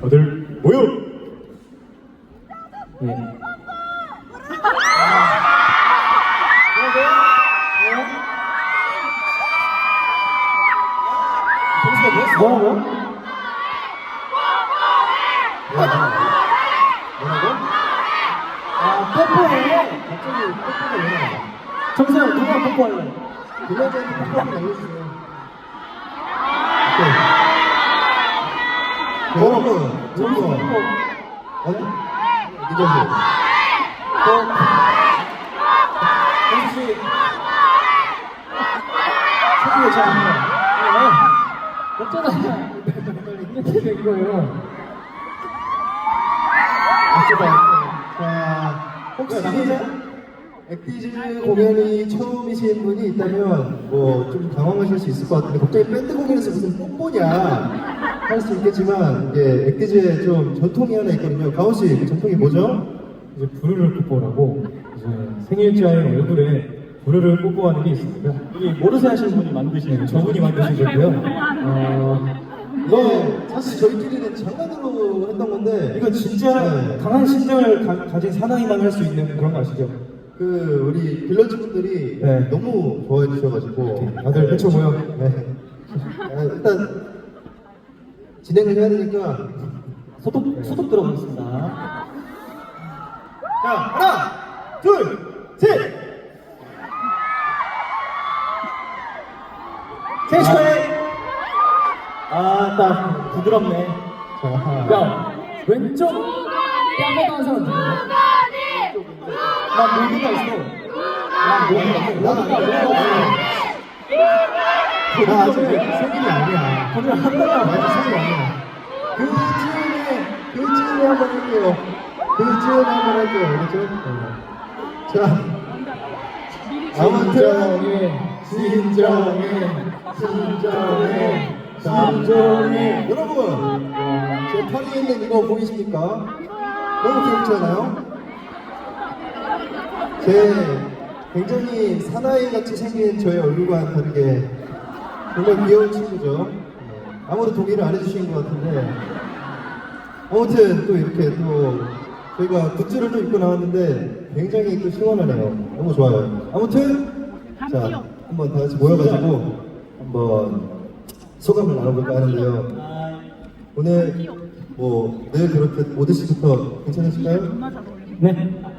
다들 모여! 네. 뭐라고요? 뭐라고? 아, 뽀뽀해. 갑자기 뽀뽀가 왜 나와? 정수영, 누가 뽀뽀할래? 빌라즈한테 뽀뽀 한번 알려주세요. 오케이. 된 거예요. 어쩌다. 자, 혹시 액티즈 공연이 처음이신 분이 있다면 뭐 좀 당황하실 수 있을 것 같은데 갑자기 밴드 공연에서 무슨 뽀뽀냐 할 수 있겠지만 이게 액티즈의 좀 전통이 하나 있거든요. 가온 씨, 그 전통이 뭐죠? 이제 부르를 뽀뽀라고 이제 생일자의 얼굴에 부르를 뽀뽀하는 게 있습니다. 여기 모르세 하시는 분이 만드시는 저분이 만드신 거고요. 어, 이거 사실 저희끼리는 장난으로 했던 건데 이거 진짜 네. 강한 심장을 가, 진 사나이만 할 수 있는 그런 거 아시죠? 그 우리 빌런즈 분들이 네. 너무 좋아해 주셔가지고 다들 펼쳐 모여. 네. 아, 일단 진행을 해야 되니까 소독, 소독 들어가겠습니다. 자 하나 둘셋 생일 축하해! 아, 딱 부드럽네. 자, 야, 왼쪽 뺨에다 한 사람 누구야? 난 모두가 있어. 난 모두가 있어. 나, 나, 있어. 나 아직 생일이 아니야 오늘 한 달만 아직 생일이 아니야 그 즈음에 그 즈음에 한번 할게요 그 즈음에 한번 할게요 알겠죠? 자 아무튼 진정해 진정해 진정해 여러분 제 팔에 있는 이거 보이십니까? 너무 귀엽지 않아요? 제 굉장히 사나이 같이 생긴 저의 얼굴과는 다르게 정말 귀여운 친구죠. 네. 아무도 동의를 안 해주시는 것 같은데 아무튼 또 이렇게 또 저희가 굿즈를 또 입고 나왔는데 굉장히 또 시원하네요. 너무 좋아요. 아무튼 자 한번 다 같이 모여가지고 한번 소감을 나눠볼까 하는데요. 오늘 뭐늘 그렇게 오드씨부터 괜찮으실까요? 네.